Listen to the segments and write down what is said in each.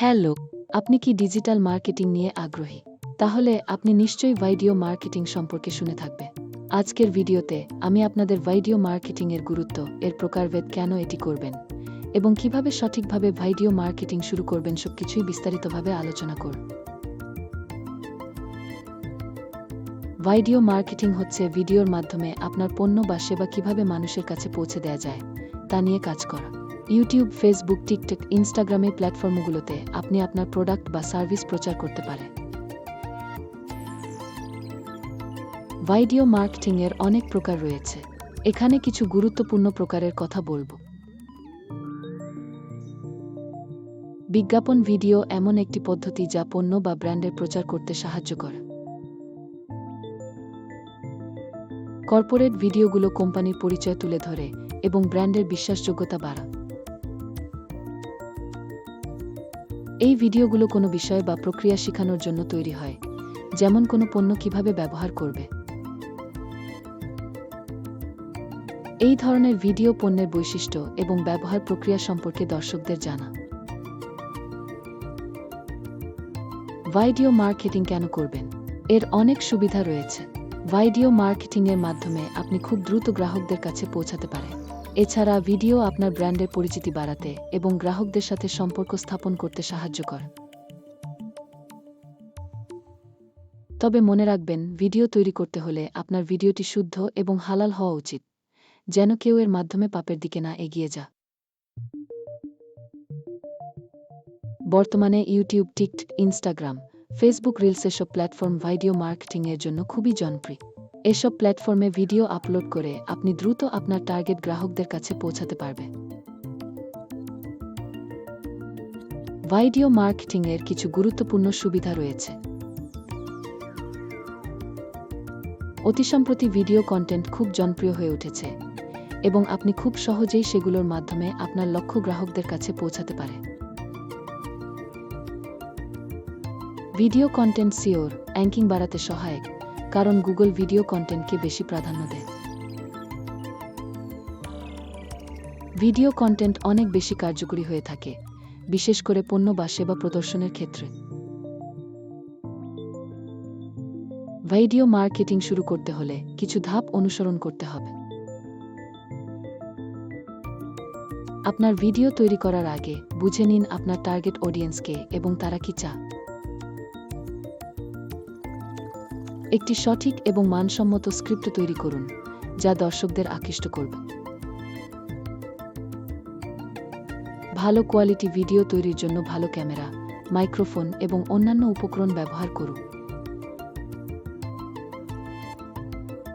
Hello, আপনি কি digital marketing নিয়ে আগ্রহী? তাহলে আপনি নিশ্চয়ই ভিডিও মার্কেটিং সম্পর্কে শুনে থাকবে আজকের ভিডিওতে আমি আপনাদের ভিডিও মার্কেটিং এর গুরুত্ব, এর প্রকারভেদ কেন এটি করবেন, এবং কীভাবে সঠিকভাবে ভিডিও মার্কেটিং শুরু করবেন সবকিছুই বিস্তারিতভাবে আলোচনা করব। ভিডিও মার্কেটিং হচ্ছে ভিডিওর মাধ্যমে আপনার পণ্য বা সেবা কীভাবে মানুষের কাছে পৌঁছে দেয়া যায়, তা নিয়ে কাজ করা। ইউটিউব ফেসবুক টিকটক ইনস্টাগ্রামের প্ল্যাটফর্মগুলোতে আপনি আপনার প্রোডাক্ট বা সার্ভিস প্রচার করতে পারেন ভিডিও মার্কেটিংয়ের অনেক প্রকার রয়েছে। এখানে কিছু গুরুত্বপূর্ণ প্রকারের কথা বলব। বিজ্ঞাপন ভিডিও এমন একটি পদ্ধতি যা পণ্য বা ব্র্যান্ডের প্রচার করতে সাহায্য করে। কর্পোরেট ভিডিওগুলো কোম্পানির পরিচয় তুলে ধরে এবং ব্র্যান্ডের বিশ্বাসযোগ্যতা বাড়ায়। এই ভিডিওগুলো কোনো বিষয় বা প্রক্রিয়া শেখানোর জন্য তৈরি হয়, যেমন কোনো পণ্য কীভাবে ব্যবহার করবে। এই ধরনের ভিডিও পণ্যের বৈশিষ্ট্য এবং ব্যবহার প্রক্রিয়া সম্পর্কে দর্শকদের জানা। ভিডিও মার্কেটিং কেন করবেন? এর অনেক সুবিধা রয়েছে। ভিডিও মার্কেটিং এর মাধ্যমে আপনি খুব দ্রুত গ্রাহকদের কাছে পৌঁছাতে পারেন। এছাড়া ভিডিও আপনার ব্র্যান্ডের পরিচিতি বাড়াতে এবং গ্রাহকদের সাথে সম্পর্ক স্থাপন করতে সাহায্য করে। তবে মনে রাখবেন, ভিডিও তৈরি করতে হলে আপনার ভিডিওটি শুদ্ধ এবং হালাল হওয়া উচিত, যেন কেউ এর মাধ্যমে পাপের দিকে না এগিয়ে যা বর্তমানে YouTube, TikTok, Instagram Facebook reels এসব প্ল্যাটফর্ম ভিডিও মার্কেটিং এর জন্য খুবই জনপ্রিয়। এসব প্ল্যাটফর্মে ভিডিও আপলোড করে আপনি দ্রুত আপনার টার্গেট গ্রাহকদের কাছে পৌঁছাতে পারবে। ভিডিও মার্কেটিং এর কিছু গুরুত্বপূর্ণ সুবিধা রয়েছে। অতি সম্প্রতি ভিডিও কন্টেন্ট খুব জনপ্রিয় হয়ে উঠেছে এবং আপনি খুব সহজেই সেগুলোর মাধ্যমে আপনার লক্ষ্য গ্রাহকদের কাছে পৌঁছাতে পারে। ভিডিও কন্টেন্ট সিওর, অ্যাঙ্কিং বাড়াতে সহায়ক, কারণ গুগল ভিডিও কন্টেন্টকে বেশি প্রাধান্য দেয়। ভিডিও কন্টেন্ট অনেক বেশি কার্যকরী হয়ে থাকে, বিশেষ করে পণ্য বা সেবা প্রদর্শনের ক্ষেত্রে। ভিডিও মার্কেটিং শুরু করতে হলে কিছু ধাপ অনুসরণ করতে হবে। আপনার ভিডিও তৈরি করার আগে বুঝে নিন আপনার টার্গেট অডিয়েন্সকে এবং তারা কি চা একটি সঠিক এবং মানসম্মত স্ক্রিপ্ট তৈরি করুন, যা দর্শকদের আকৃষ্ট করবে। ভালো কোয়ালিটি ভিডিও তৈরির জন্য ভালো ক্যামেরা, মাইক্রোফোন এবং অন্যান্য উপকরণ ব্যবহার করুন।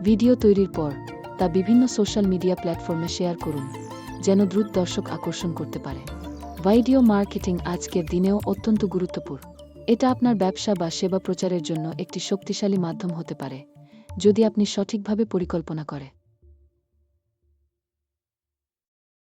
ভিডিও তৈরির পর তা বিভিন্ন সোশ্যাল মিডিয়া প্ল্যাটফর্মে শেয়ার করুন, যেন দ্রুত দর্শক আকর্ষণ করতে পারে। ভিডিও মার্কেটিং আজকের দিনেও অত্যন্ত গুরুত্বপূর্ণ। এটা আপনার ব্যবসা বা সেবা প্রচারের জন্য একটি শক্তিশালী মাধ্যম হতে পারে, যদি আপনি সঠিকভাবে পরিকল্পনা করে।